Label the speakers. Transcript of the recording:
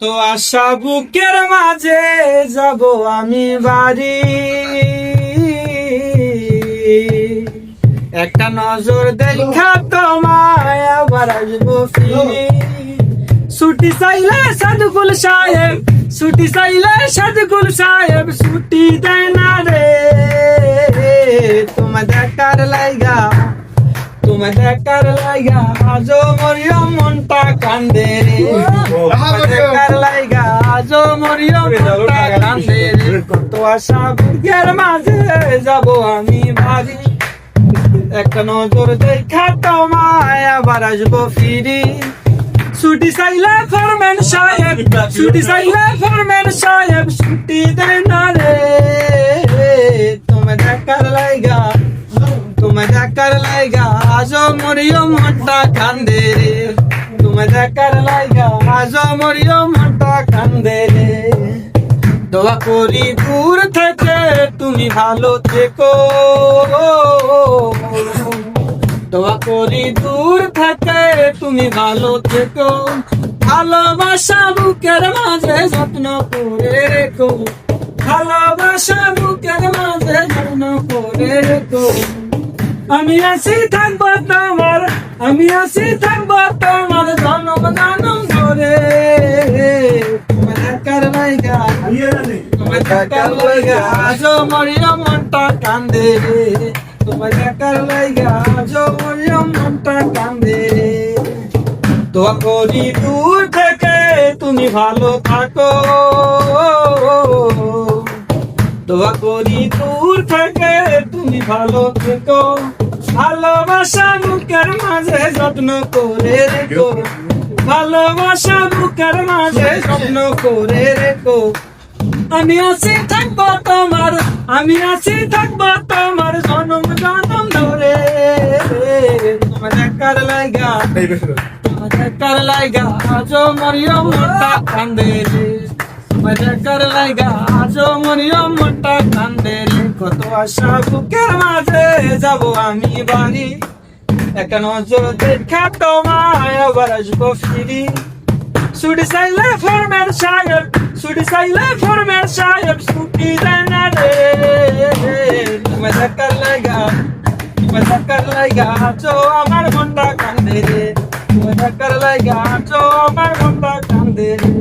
Speaker 1: কত আশা বুকের মাঝে যাব আমি বাড়ি। একটা নজর দেখা তোমায় ছুটি চাইলে সাদুকুল সাহেব, ছুটি চাইলে সাদুকুল সাহেব, ছুটি দেয় না রে। তোমার দেখার লাইগা তোমার দেখার লাইগা আজও মরিয়ম মনটা কান্দে রে। দেখার লাইগা আজও মরিয়ম মনটা কান্দে রে। কত আশা বুকের মাঝে যাব আমি ভারী একটা নজর দেখা তোমায় আবার আসব ফিরি। ছুটি চাইলে ফরম্যান সাহেব ছুটি চাইলে ফরম্যান সাহেব ছুটি দেয় না রে তোমার দেখার লাইগা তোমার দেখার লাইগা আজও মরিও মনটা কান্দে রে। তোমার দেখার লাইগা আজও মরিও মনটা কান্দে রে। দোয়া করি দূর থেকে তুমি ভালো থেকো। দোয়া করি দূর থেকে তুমি ভালো থেকো। ভালোবাসা বুকের মাঝে যত্ন করে রেখো। ভালোবাসা বুকের মাঝে যত্ন করে রেখো। আমি আছি থাকব তোমার, আমি আছি থাকব তোমার, জনম জনম ধরে মনটা কান্দে। লাইগা মরিয়া মনটা কান্দে। দূর থেকে তুমি ভালো থাকো। দোয়া করি দূর থেকে তুমি ভালো থেকো। ভালোবাসা বুকের মাঝে যত্ন করে রেখো। ভালোবাসা বুকের মাঝে যত্ন করে রেখো। আমি আছি থাকব তোমার আমি আছি থাকব তোমার জনম জনম ধরে। তোমার দেখার লাগা তোমার দেখার লাগা আজও মরিও মোটা কান্দে রে। তোমার দেখার লাগা আজও মরিও মোটা কান্দে রে। কত আশা বুকের মাঝে যাব আমি বাড়ি একটা নজর দেখা তোমায় আবার আসব ফিরি। ছুটি চাইলে ফরমের সাহেব ছুটি চাইলে ফরমের সাহেব ছুটি দেয় না রে। তোমার দেখার লাগা তোমার দেখার লাগা আছো আমার মনটা কান্দে রে। তোমার দেখার লাগা আছো আমার মনটা কান্দে রে।